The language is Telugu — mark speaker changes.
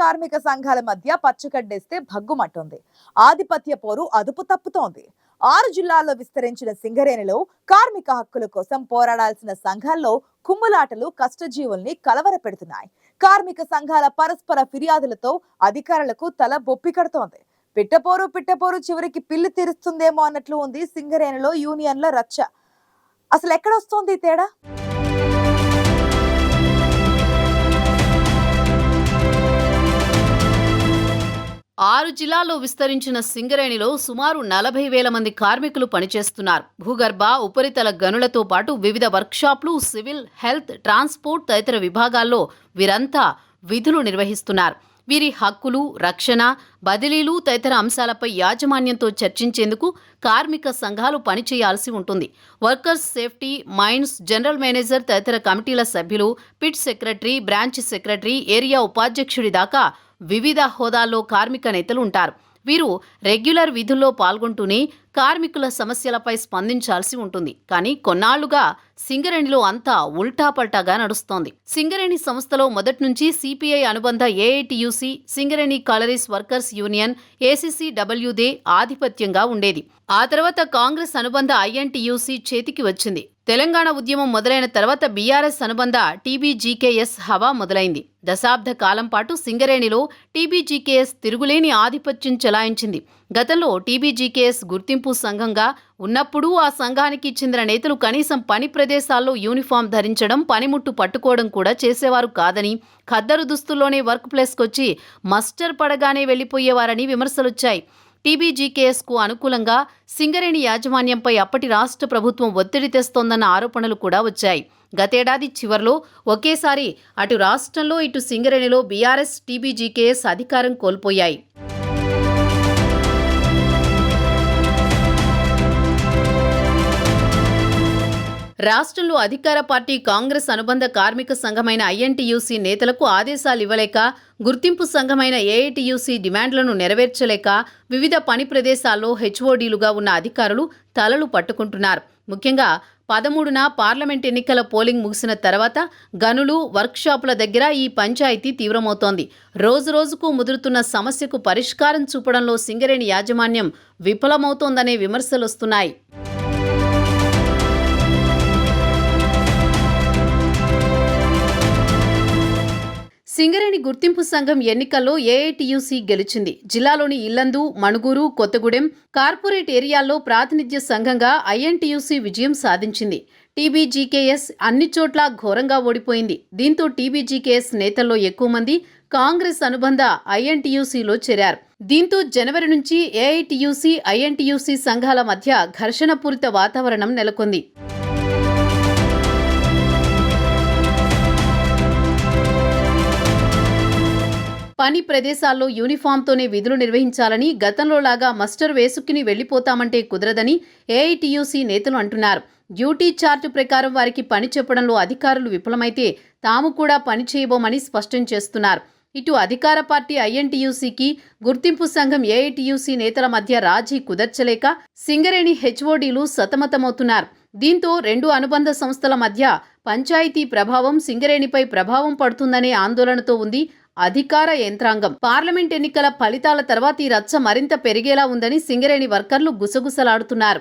Speaker 1: కార్మిక సంఘాల మధ్య పచ్చకడ్డేస్తే భగ్గుమంటుంది ఆధిపత్య పోరు అదుపు తప్పుతోంది. ఆరు జిల్లాల్లో విస్తరించిన సింగరేణిలో కార్మిక హక్కుల కోసం పోరాడాల్సిన సంఘాల్లో కుమ్ములాటలు కష్టజీవుల్ని కలవరపెడుతున్నాయి. కార్మిక సంఘాల పరస్పర ఫిర్యాదులతో అధికారులకు తల బొప్పి కడుతోంది. పిట్టపోరు పిట్టపోరు చివరికి పిల్లి తీరుస్తుందేమో అన్నట్లు ఉంది సింగరేణిలో యూనియన్ల రచ్చ. అసలు ఎక్కడొస్తోంది తేడా?
Speaker 2: ఆరు జిల్లాల్లో విస్తరించిన సింగరేణిలో సుమారు నలభై వేల మంది కార్మికులు పనిచేస్తున్నారు. భూగర్భ ఉపరితల గనులతో పాటు వివిధ వర్క్షాప్లు సివిల్ హెల్త్ ట్రాన్స్పోర్ట్ తదితర విభాగాల్లో వీరంతా విధులు నిర్వహిస్తున్నారు. వీరి హక్కులు రక్షణ బదిలీలు తదితర అంశాలపై యాజమాన్యంతో చర్చించేందుకు కార్మిక సంఘాలు పనిచేయాల్సి ఉంటుంది. Workers safety mines general manager తదితర కమిటీల సభ్యులు pit secretary branch secretary area ఉపాధ్యక్షుడి దాకా వివిధ హోదాల్లో కార్మిక నేతలు ఉంటారు వీరు రెగ్యులర్ విధుల్లో పాల్గొంటూనే కార్మికుల సమస్యలపై స్పందించాల్సి ఉంటుంది. కానీ కొన్నాళ్ళుగా సింగరేణిలో అంతా ఉల్టాపల్టాగా నడుస్తోంది. సింగరేణి సంస్థలో మొదటి నుంచి సిపిఐ అనుబంధ AITUC Singareni collieries workers union ACC డబ్ల్యూదే ఆధిపత్యంగా ఉండేది. ఆ తర్వాత కాంగ్రెస్ అనుబంధ ఐఎన్టీయూసీ చేతికి వచ్చింది. తెలంగాణ ఉద్యమం మొదలైన తర్వాత బీఆర్ఎస్ అనుబంధ టీబీజీకేఎస్ హవా మొదలైంది. దశాబ్ద కాలం పాటు సింగరేణిలో టీబీజీకేఎస్ తిరుగులేని ఆధిపత్యం చెలాయించింది. గతంలో టీబీజీకేఎస్ గుర్తింపు సంఘంగా ఉన్నప్పుడు ఆ సంఘానికి చెందిన నేతలు కనీసం పని ప్రదేశాల్లో యూనిఫామ్ ధరించడం పనిముట్టు పట్టుకోవడం కూడా చేసేవారు కాదని ఖద్దరు దుస్తుల్లోనే వర్క్ ప్లేస్కొచ్చి మస్టర్ పడగానే వెళ్ళిపోయేవారని విమర్శలొచ్చాయి. టీబీజీకేఎస్కు అనుకూలంగా సింగరేణి యాజమాన్యంపై అప్పటి రాష్ట్ర ప్రభుత్వం ఒత్తిడి తెస్తోందన్న ఆరోపణలు కూడా వచ్చాయి. గతేడాది చివర్లో ఒకేసారి అటు రాష్ట్రంలో ఇటు సింగరేణిలో బీఆర్ఎస్ టీబీజీకేఎస్ అధికారం కోల్పోయాయి. రాష్ట్రంలో అధికార పార్టీ కాంగ్రెస్ అనుబంధ కార్మిక సంఘమైన ఐఎన్టీయూసీ నేతలకు ఆదేశాలు ఇవ్వలేక గుర్తింపు సంఘమైన ఏఐటీయూసీ డిమాండ్లను నెరవేర్చలేక వివిధ పని ప్రదేశాల్లో హెచ్ఓడీలుగా ఉన్న అధికారులు తలలు పట్టుకుంటున్నారు. ముఖ్యంగా పదమూడున పార్లమెంట్ ఎన్నికల పోలింగ్ ముగిసిన తర్వాత గనులు వర్క్షాపుల దగ్గర ఈ పంచాయతీ తీవ్రమవుతోంది. రోజు రోజుకు ముదురుతున్న సమస్యకు పరిష్కారం చూపడంలో సింగరేణి యాజమాన్యం విఫలమవుతోందనే విమర్శలొస్తున్నాయి. సింగరేణి గుర్తింపు సంఘం ఎన్నికల్లో ఏఐటీయూసీ గెలిచింది. జిల్లాలోని ఇల్లందు మణుగూరు కొత్తగూడెం కార్పొరేట్ ఏరియాల్లో ప్రాతినిధ్య సంఘంగా ఐఎన్టీయూసీ విజయం సాధించింది. టీబీజీకేఎస్ అన్ని చోట్ల ఘోరంగా ఓడిపోయింది. దీంతో టీబీజీకేఎస్ నేతల్లో ఎక్కువ మంది కాంగ్రెస్ అనుబంధ ఐఎన్టీయూసీలో చేరారు. దీంతో జనవరి నుంచి ఏఐటీయూసీ ఐఎన్టీయూసీ సంఘాల మధ్య ఘర్షణపూరిత వాతావరణం నెలకొంది. పని ప్రదేశాల్లో యూనిఫామ్తోనే విధులు నిర్వహించాలని గతంలోలాగా మస్టర్ వేసుకుని వెళ్ళిపోతామంటే కుదరదని ఏఐటీయూసీ నేతలు అంటున్నారు. డ్యూటీ చార్ట్ ప్రకారం వారికి పని చెప్పడంలో అధికారులు విఫలమైతే తాము కూడా పని చేయబోమని స్పష్టం చేస్తున్నారు. ఇటు అధికార పార్టీ ఐఎన్టీయూసీకి గుర్తింపు సంఘం ఏఐటీయూసీ నేతల మధ్య రాజీ కుదర్చలేక సింగరేణి హెచ్ఓడీలు సతమతమవుతున్నారు. దీంతో రెండు అనుబంధ సంస్థల మధ్య పంచాయతీ ప్రభావం సింగరేణిపై ప్రభావం పడుతుందనే ఆందోళనతో ఉంది అధికార యంత్రాంగం. పార్లమెంట్ ఎన్నికల ఫలితాల తర్వాత ఈ రచ్చ మరింత పెరిగేలా ఉందని సింగరేణి వర్కర్లు గుసగుసలాడుతున్నారు.